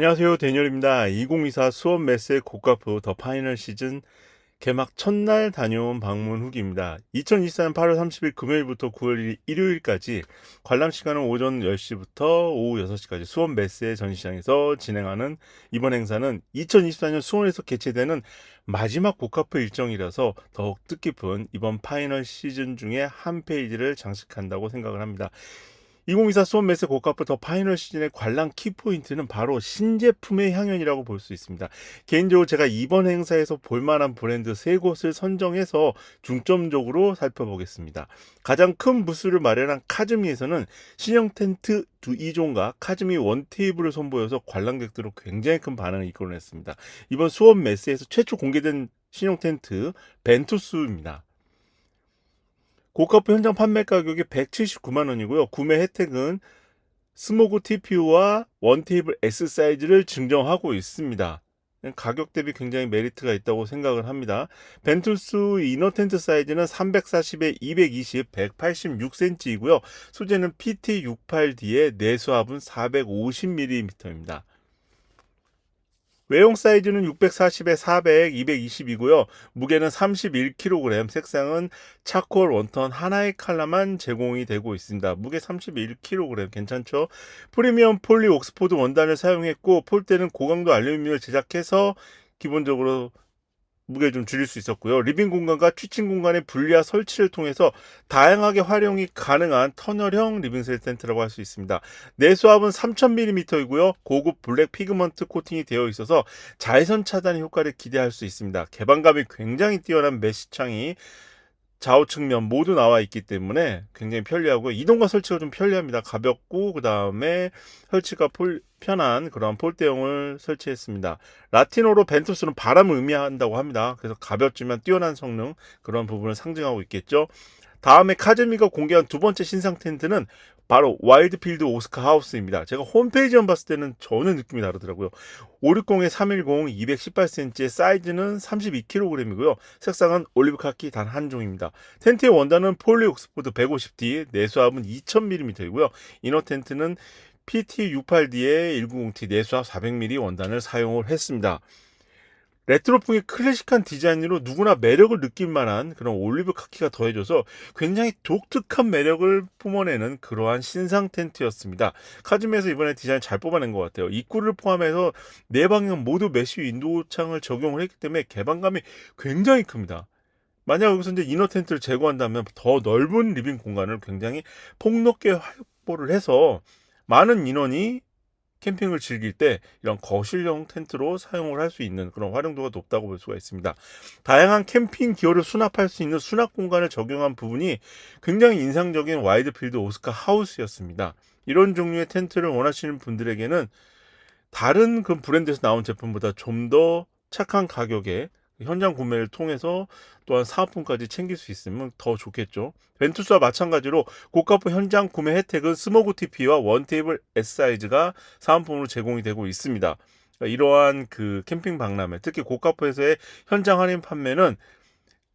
안녕하세요. 데니얼입니다. 2024 수원 메스의 고가프 더 파이널 시즌 개막 첫날 다녀온 방문 후기입니다. 2024년 8월 30일 금요일부터 9월 1일 일요일까지 관람 시간은 오전 10시부터 오후 6시까지 수원 메스의 전시장에서 진행하는 이번 행사는 2024년 수원에서 개최되는 마지막 고가프 일정이라서 더욱 뜻깊은 이번 파이널 시즌 중에 한 페이지를 장식한다고 생각을 합니다. 2024 수원메스 고가프 더 파이널 시즌의 관람 키포인트는 바로 신제품의 향연이라고 볼 수 있습니다. 개인적으로 제가 이번 행사에서 볼만한 브랜드 세 곳을 선정해서 중점적으로 살펴보겠습니다. 가장 큰 부스를 마련한 카즈미에서는 신형 텐트 두 2종과 카즈미 원 테이블을 선보여서 관람객들로 굉장히 큰 반응을 이끌어냈습니다. 이번 수원 메스에서 최초 공개된 신형 텐트 벤투스입니다. 고가프 현장 판매 가격이 179만 원이고요. 구매 혜택은 스모그 TPU와 원테이블 S 사이즈를 증정하고 있습니다. 가격 대비 굉장히 메리트가 있다고 생각을 합니다. 벤투스 이너 텐트 사이즈는 340에 220, 186cm이고요. 소재는 PT68D의 내수압은 450mm입니다. 외형 사이즈는 640에 400, 220이고요. 무게는 31kg, 색상은 차콜 원턴 하나의 컬러만 제공이 되고 있습니다. 무게 31kg, 괜찮죠? 프리미엄 폴리 옥스포드 원단을 사용했고 폴대는 고강도 알루미늄을 제작해서 기본적으로 무게 좀 줄일 수 있었고요. 리빙 공간과 취침 공간의 분리와 설치를 통해서 다양하게 활용이 가능한 터널형 리빙셀 텐트라고 할 수 있습니다. 내수압은 3000mm이고요. 고급 블랙 피그먼트 코팅이 되어 있어서 자외선 차단 효과를 기대할 수 있습니다. 개방감이 굉장히 뛰어난 메시창이 좌우 측면 모두 나와 있기 때문에 굉장히 편리하고 이동과 설치가 좀 편리합니다. 가볍고 그 다음에 설치가 폴, 편한 그런 폴대용을 설치했습니다. 라틴어로 벤투스는 바람을 의미한다고 합니다. 그래서 가볍지만 뛰어난 성능 그런 부분을 상징하고 있겠죠. 다음에 카즈미가 공개한 두 번째 신상 텐트는 바로 와일드필드 오스카 하우스입니다. 제가 홈페이지만 봤을 때는 전혀 느낌이 다르더라고요. 560에 310, 218cm의 사이즈는 32kg이고요. 색상은 올리브 카키 단 한 종입니다. 텐트의 원단은 폴리 옥스포드 150D, 내수압은 2000mm이고요. 이너 텐트는 PT68D의 190T 내수압 400mm 원단을 사용을 했습니다. 레트로풍의 클래식한 디자인으로 누구나 매력을 느낄 만한 그런 올리브 카키가 더해져서 굉장히 독특한 매력을 뿜어내는 그러한 신상 텐트였습니다. 카즈미에서 이번에 디자인 잘 뽑아낸 것 같아요. 입구를 포함해서 네 방향 모두 메쉬 윈도우 창을 적용을 했기 때문에 개방감이 굉장히 큽니다. 만약 여기서 이제 이너 텐트를 제거한다면 더 넓은 리빙 공간을 굉장히 폭넓게 확보를 해서 많은 인원이 캠핑을 즐길 때 이런 거실형 텐트로 사용을 할 수 있는 그런 활용도가 높다고 볼 수가 있습니다. 다양한 캠핑 기어를 수납할 수 있는 수납 공간을 적용한 부분이 굉장히 인상적인 와이드필드 오스카 하우스였습니다. 이런 종류의 텐트를 원하시는 분들에게는 다른 그 브랜드에서 나온 제품보다 좀 더 착한 가격에 현장 구매를 통해서 또한 사은품까지 챙길 수 있으면 더 좋겠죠. 벤투스와 마찬가지로 고가프 현장 구매 혜택은 스모그 TP와 원테이블 S 사이즈가 사은품으로 제공이 되고 있습니다. 이러한 그 캠핑 박람회, 특히 고가프에서의 현장 할인 판매는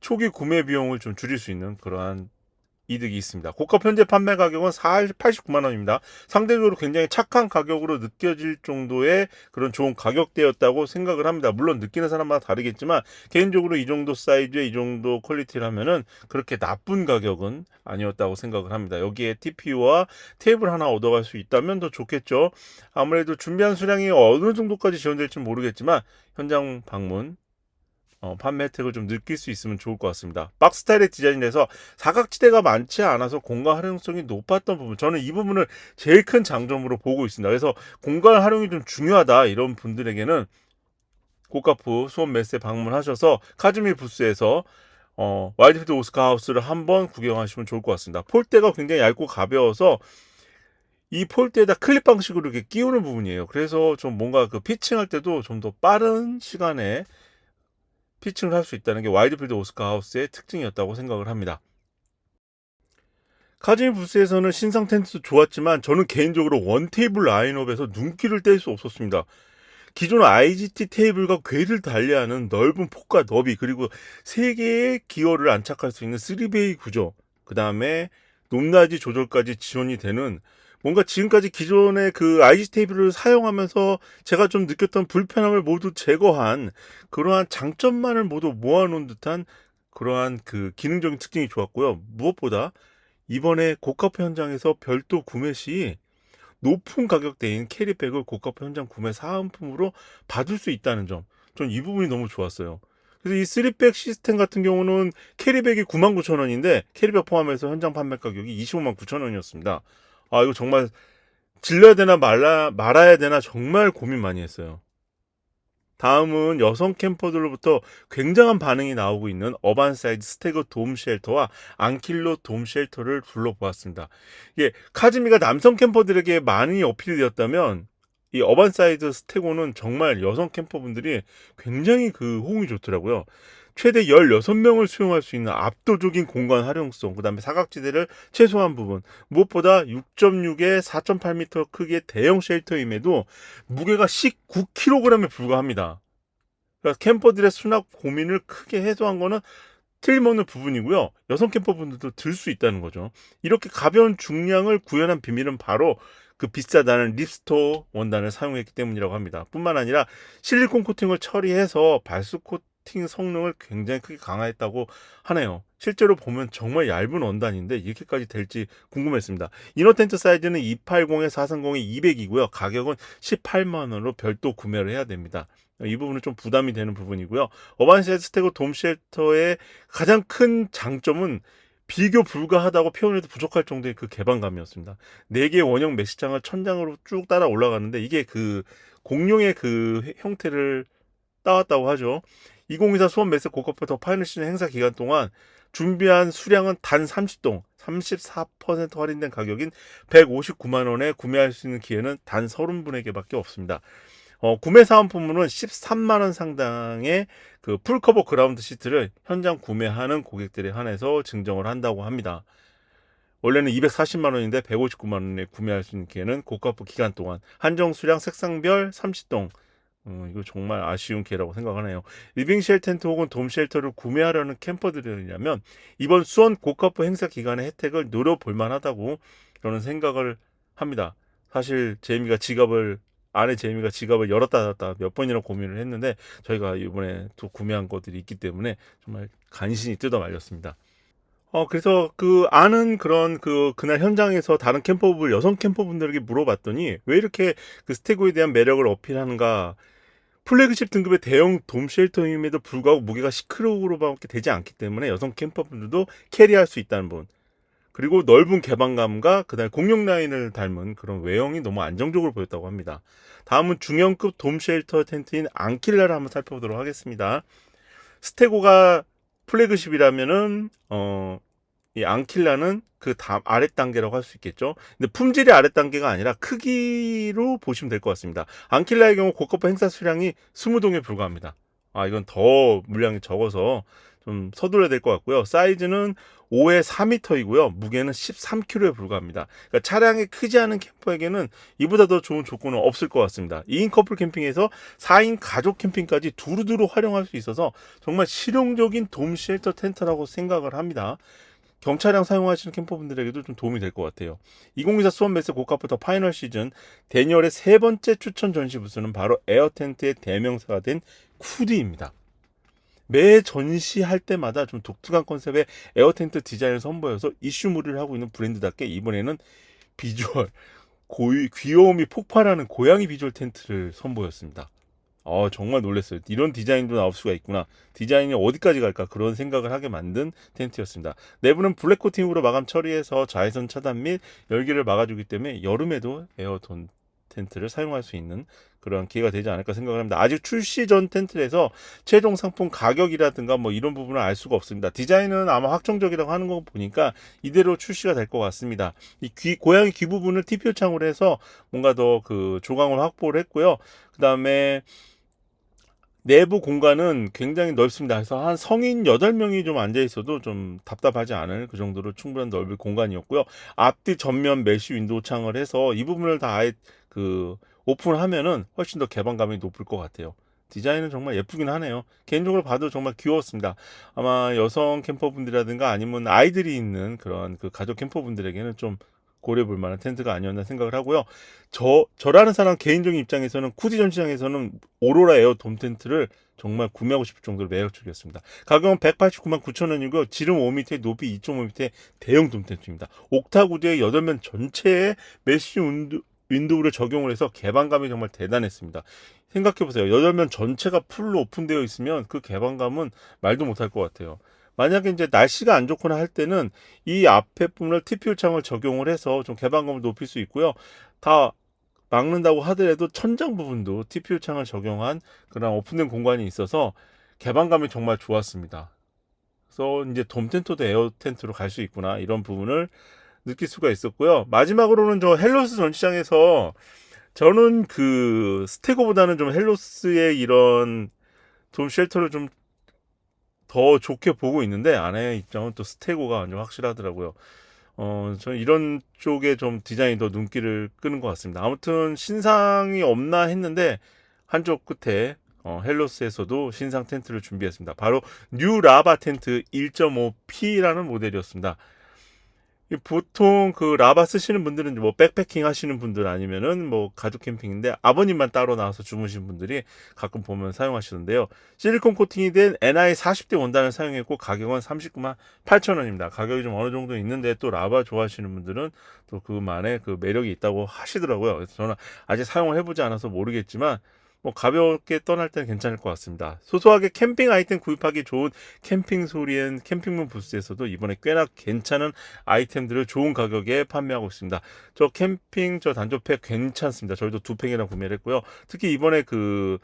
초기 구매 비용을 좀 줄일 수 있는 그러한 이득이 있습니다. 고가 현재 판매 가격은 89만 원입니다. 상대적으로 굉장히 착한 가격으로 느껴질 정도의 그런 좋은 가격대였다고 생각을 합니다. 물론 느끼는 사람마다 다르겠지만 개인적으로 이 정도 사이즈에 이 정도 퀄리티라면은 그렇게 나쁜 가격은 아니었다고 생각을 합니다. 여기에 TPU와 테이블 하나 얻어갈 수 있다면 더 좋겠죠. 아무래도 준비한 수량이 어느 정도까지 지원될지 모르겠지만 현장 방문 어, 판매 혜택을 좀 느낄 수 있으면 좋을 것 같습니다. 박스 스타일의 디자인에서 사각지대가 많지 않아서 공간 활용성이 높았던 부분 저는 이 부분을 제일 큰 장점으로 보고 있습니다. 그래서 공간 활용이 좀 중요하다 이런 분들에게는 고가프 수원 메스에 방문하셔서 카즈미 부스에서 어, 와이드필드 오스카 하우스를 한번 구경하시면 좋을 것 같습니다. 폴대가 굉장히 얇고 가벼워서 이 폴대에다 클립 방식으로 이렇게 끼우는 부분이에요. 그래서 좀 뭔가 그 피칭할 때도 좀 더 빠른 시간에 피칭을 할 수 있다는 게 와이드필드 오스카 하우스의 특징이었다고 생각을 합니다. 카즈미 부스에서는 신상 텐트도 좋았지만 저는 개인적으로 원 테이블 라인업에서 눈길을 뗄 수 없었습니다. 기존 IGT 테이블과 궤를 달리하는 넓은 폭과 너비 그리고 세 개의 기어를 안착할 수 있는 3베이 구조 그 다음에 높낮이 조절까지 지원이 되는 뭔가 지금까지 기존의 그 IG 테이블을 사용하면서 제가 좀 느꼈던 불편함을 모두 제거한 그러한 장점만을 모두 모아놓은 듯한 그러한 그 기능적인 특징이 좋았고요. 무엇보다 이번에 고가포 현장에서 별도 구매 시 높은 가격대인 캐리백을 고가포 현장 구매 사은품으로 받을 수 있다는 점. 전 이 부분이 너무 좋았어요. 그래서 이 3백 시스템 같은 경우는 캐리백이 99,000원인데 캐리백 포함해서 현장 판매 가격이 259,000원이었습니다. 아, 이거 정말 질러야 되나 말라, 말아야 되나 정말 고민 많이 했어요. 다음은 여성 캠퍼들로부터 굉장한 반응이 나오고 있는 어반 사이즈 스테그 돔 쉘터와 앙킬로 돔 쉘터를 둘러보았습니다. 이게 카즈미가 남성 캠퍼들에게 많이 어필이 되었다면 이 어반 사이즈 스테고는 정말 여성 캠퍼분들이 굉장히 그 호응이 좋더라고요. 최대 16명을 수용할 수 있는 압도적인 공간 활용성, 그 다음에 사각지대를 최소한 부분, 무엇보다 6.6에 4.8m 크기의 대형 쉘터임에도 무게가 19kg에 불과합니다. 그러니까 캠퍼들의 수납 고민을 크게 해소한 거는 틀림없는 부분이고요. 여성 캠퍼분들도 들 수 있다는 거죠. 이렇게 가벼운 중량을 구현한 비밀은 바로 그 비싸다는 립스토 원단을 사용했기 때문이라고 합니다. 뿐만 아니라 실리콘 코팅을 처리해서 발수 코팅 성능을 굉장히 크게 강화했다고 하네요. 실제로 보면 정말 얇은 원단인데 이렇게까지 될지 궁금했습니다. 이너 텐트 사이즈는 280에 430에 200이고요. 가격은 18만 원으로 별도 구매를 해야 됩니다. 이 부분은 좀 부담이 되는 부분이고요. 어반시아 스테고 돔 쉘터의 가장 큰 장점은 비교 불가하다고 표현해도 부족할 정도의 그 개방감이었습니다. 4개의 원형 메시장을 천장으로 쭉 따라 올라가는데 이게 그 공룡의 그 형태를 따왔다고 하죠. 2024 수원 메스 고커프 더 파이널 시즌 행사 기간 동안 준비한 수량은 단 30동, 34% 할인된 가격인 159만 원에 구매할 수 있는 기회는 단 30분에게밖에 없습니다. 어, 구매 사은품으로는 13만 원 상당의 그 풀커버 그라운드 시트를 현장 구매하는 고객들에 한해서 증정을 한다고 합니다. 원래는 240만 원인데 159만 원에 구매할 수 있는 기회는 고가부 기간 동안 한정 수량 색상별 30동 어, 이거 정말 아쉬운 기회라고 생각하네요. 리빙 쉘 텐트 혹은 돔 쉘터를 구매하려는 캠퍼들이라면 이번 수원 고가부 행사 기간의 혜택을 노려볼 만하다고 저는 생각을 합니다. 사실 제이미가 지갑을 아내 제이미가 지갑을 열었다 닫았다 몇 번이나 고민을 했는데 저희가 이번에 또 구매한 것들이 있기 때문에 정말 간신히 뜯어 말렸습니다. 어 그래서 그 아는 그런 그 그날 현장에서 다른 캠퍼분 여성 캠퍼분들에게 물어봤더니 왜 이렇게 그 스테고에 대한 매력을 어필하는가 플래그십 등급의 대형 돔 쉘터임에도 불구하고 무게가 10kg밖에 되지 않기 때문에 여성 캠퍼분들도 캐리할 수 있다는 분 그리고 넓은 개방감과 그다음 공룡 라인을 닮은 그런 외형이 너무 안정적으로 보였다고 합니다. 다음은 중형급 돔 쉘터 텐트인 앙킬라를 한번 살펴보도록 하겠습니다. 스테고가 플래그십이라면은 어, 이 앙킬라는 그 다음 아랫 단계라고 할 수 있겠죠. 근데 품질이 아랫 단계가 아니라 크기로 보시면 될 것 같습니다. 앙킬라의 경우 고가파 행사 수량이 20동에 불과합니다. 아 이건 더 물량이 적어서 좀 서둘러야 될 것 같고요. 사이즈는 5에 4m이고요. 무게는 13kg에 불과합니다. 그러니까 차량이 크지 않은 캠퍼에게는 이보다 더 좋은 조건은 없을 것 같습니다. 2인 커플 캠핑에서 4인 가족 캠핑까지 두루두루 활용할 수 있어서 정말 실용적인 돔 쉘터 텐트라고 생각을 합니다. 경차량 사용하시는 캠퍼분들에게도 좀 도움이 될 것 같아요. 2024 수원 메스 고가부터 파이널 시즌 대니얼의 세 번째 추천 전시 부스는 바로 에어 텐트의 대명사가 된 쿠디입니다. 매 전시할 때마다 좀 독특한 컨셉의 에어 텐트 디자인을 선보여서 이슈무리를 하고 있는 브랜드답게 이번에는 비주얼 고위, 귀여움이 폭발하는 고양이 비주얼 텐트를 선보였습니다. 어, 정말 놀랐어요. 이런 디자인도 나올 수가 있구나. 디자인이 어디까지 갈까 그런 생각을 하게 만든 텐트였습니다. 내부는 블랙 코팅으로 마감 처리해서 자외선 차단 및 열기를 막아주기 때문에 여름에도 에어톤 텐트를 사용할 수 있는 그런 기회가 되지 않을까 생각을 합니다. 아직 출시 전 텐트에서 최종 상품 가격이라든가 뭐 이런 부분을 알 수가 없습니다. 디자인은 아마 확정적이라고 하는 거 보니까 이대로 출시가 될 것 같습니다. 이 귀, 고양이 귀 부분을 TPO 창으로 해서 뭔가 더 그 조광을 확보를 했고요. 그 다음에 내부 공간은 굉장히 넓습니다. 그래서 한 성인 8명이 좀 앉아 있어도 좀 답답하지 않을 그 정도로 충분한 넓은 공간이었고요. 앞뒤 전면 메쉬 윈도우 창을 해서 이 부분을 다 아예 그 오픈하면은 훨씬 더 개방감이 높을 것 같아요. 디자인은 정말 예쁘긴 하네요. 개인적으로 봐도 정말 귀여웠습니다. 아마 여성 캠퍼분들이라든가 아니면 아이들이 있는 그런 그 가족 캠퍼분들에게는 좀 고려해 볼 만한 텐트가 아니었나 생각을 하고요. 저 저라는 사람 개인적인 입장에서는 쿠지 전시장에서는 오로라 에어 돔 텐트를 정말 구매하고 싶을 정도로 매력적이었습니다. 가격은 189만 9천 원이고요. 지름 5m에 높이 2.5m의 대형 돔 텐트입니다. 옥타 구조의 8면 전체에 메쉬 윈도, 윈도우를 적용을 해서 개방감이 정말 대단했습니다. 생각해보세요. 8면 전체가 풀로 오픈되어 있으면 그 개방감은 말도 못할 것 같아요. 만약에 이제 날씨가 안 좋거나 할 때는 이 앞에 부분을 TPU 창을 적용을 해서 좀 개방감을 높일 수 있고요. 다 막는다고 하더라도 천장 부분도 TPU 창을 적용한 그런 오픈된 공간이 있어서 개방감이 정말 좋았습니다. 그래서 이제 돔 텐트도 에어 텐트로 갈 수 있구나 이런 부분을 느낄 수가 있었고요. 마지막으로는 저 헬로스 전시장에서 저는 그 스테고보다는 좀 헬로스의 이런 돔 쉘터를 좀 더 좋게 보고 있는데 아내의 입장은 또 스테고가 좀 확실하더라고요. 어, 저는 이런 쪽에 좀 디자인이 더 눈길을 끄는 것 같습니다. 아무튼 신상이 없나 했는데 한쪽 끝에 어, 헬로스에서도 신상 텐트를 준비했습니다. 바로 뉴 라바 텐트 1.5P라는 모델이었습니다. 이 보통 그 라바 쓰시는 분들은 뭐 백패킹 하시는 분들 아니면은 뭐 가족 캠핑인데 아버님만 따로 나와서 주무신 분들이 가끔 보면 사용하시는데요. 실리콘 코팅이 된 NI 40대 원단을 사용했고 가격은 39만 8천 원입니다. 가격이 좀 어느 정도 있는데 또 라바 좋아하시는 분들은 또 그만의 그 매력이 있다고 하시더라고요. 그래서 저는 아직 사용을 해보지 않아서 모르겠지만 뭐 가볍게 떠날 때는 괜찮을 것 같습니다. 소소하게 캠핑 아이템 구입하기 좋은 캠핑 소리엔 캠핑문 부스에서도 이번에 꽤나 괜찮은 아이템들을 좋은 가격에 판매하고 있습니다. 저 캠핑 저 단조팩 괜찮습니다. 저희도 두 팩이나 구매를 했고요. 특히 이번에 그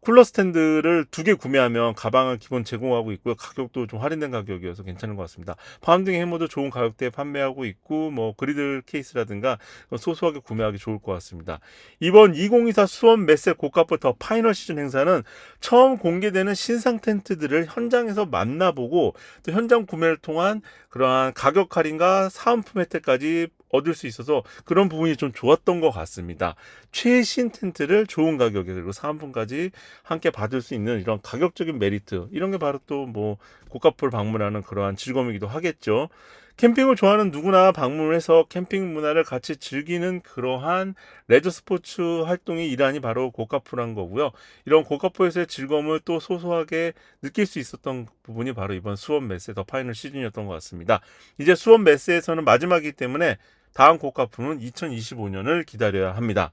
쿨러 스탠드를 두 개 구매하면 가방을 기본 제공하고 있고요. 가격도 좀 할인된 가격이어서 괜찮은 것 같습니다. 파운딩 해머도 좋은 가격대에 판매하고 있고 뭐 그리들 케이스라든가 소소하게 구매하기 좋을 것 같습니다. 이번 2024 수원 메세 고가포 더 파이널 시즌 행사는 처음 공개되는 신상 텐트들을 현장에서 만나보고 또 현장 구매를 통한 그러한 가격 할인과 사은품 혜택까지 얻을 수 있어서 그런 부분이 좀 좋았던 것 같습니다. 최신 텐트를 좋은 가격에 그리고 사은품까지 함께 받을 수 있는 이런 가격적인 메리트 이런 게 바로 또 뭐 고가포를 방문하는 그러한 즐거움이기도 하겠죠. 캠핑을 좋아하는 누구나 방문을 해서 캠핑 문화를 같이 즐기는 그러한 레저 스포츠 활동의 일환이 바로 고카푸란 거고요. 이런 고카푸에서의 즐거움을 또 소소하게 느낄 수 있었던 부분이 바로 이번 수원 메세 더 파이널 시즌이었던 것 같습니다. 이제 수원 메세에서는 마지막이기 때문에 다음 고가품은 2025년을 기다려야 합니다.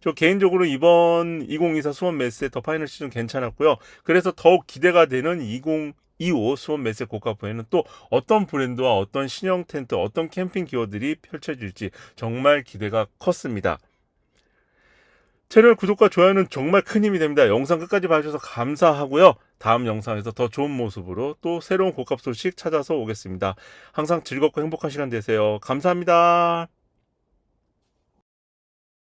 저 개인적으로 이번 2024 수원 메세 더 파이널 시즌 괜찮았고요. 그래서 더욱 기대가 되는 2025 수원 메세 고가품에는 또 어떤 브랜드와 어떤 신형 텐트, 어떤 캠핑 기어들이 펼쳐질지 정말 기대가 컸습니다. 채널 구독과 좋아요는 정말 큰 힘이 됩니다. 영상 끝까지 봐주셔서 감사하고요. 다음 영상에서 더 좋은 모습으로 또 새로운 고값 소식 찾아서 오겠습니다. 항상 즐겁고 행복한 시간 되세요. 감사합니다.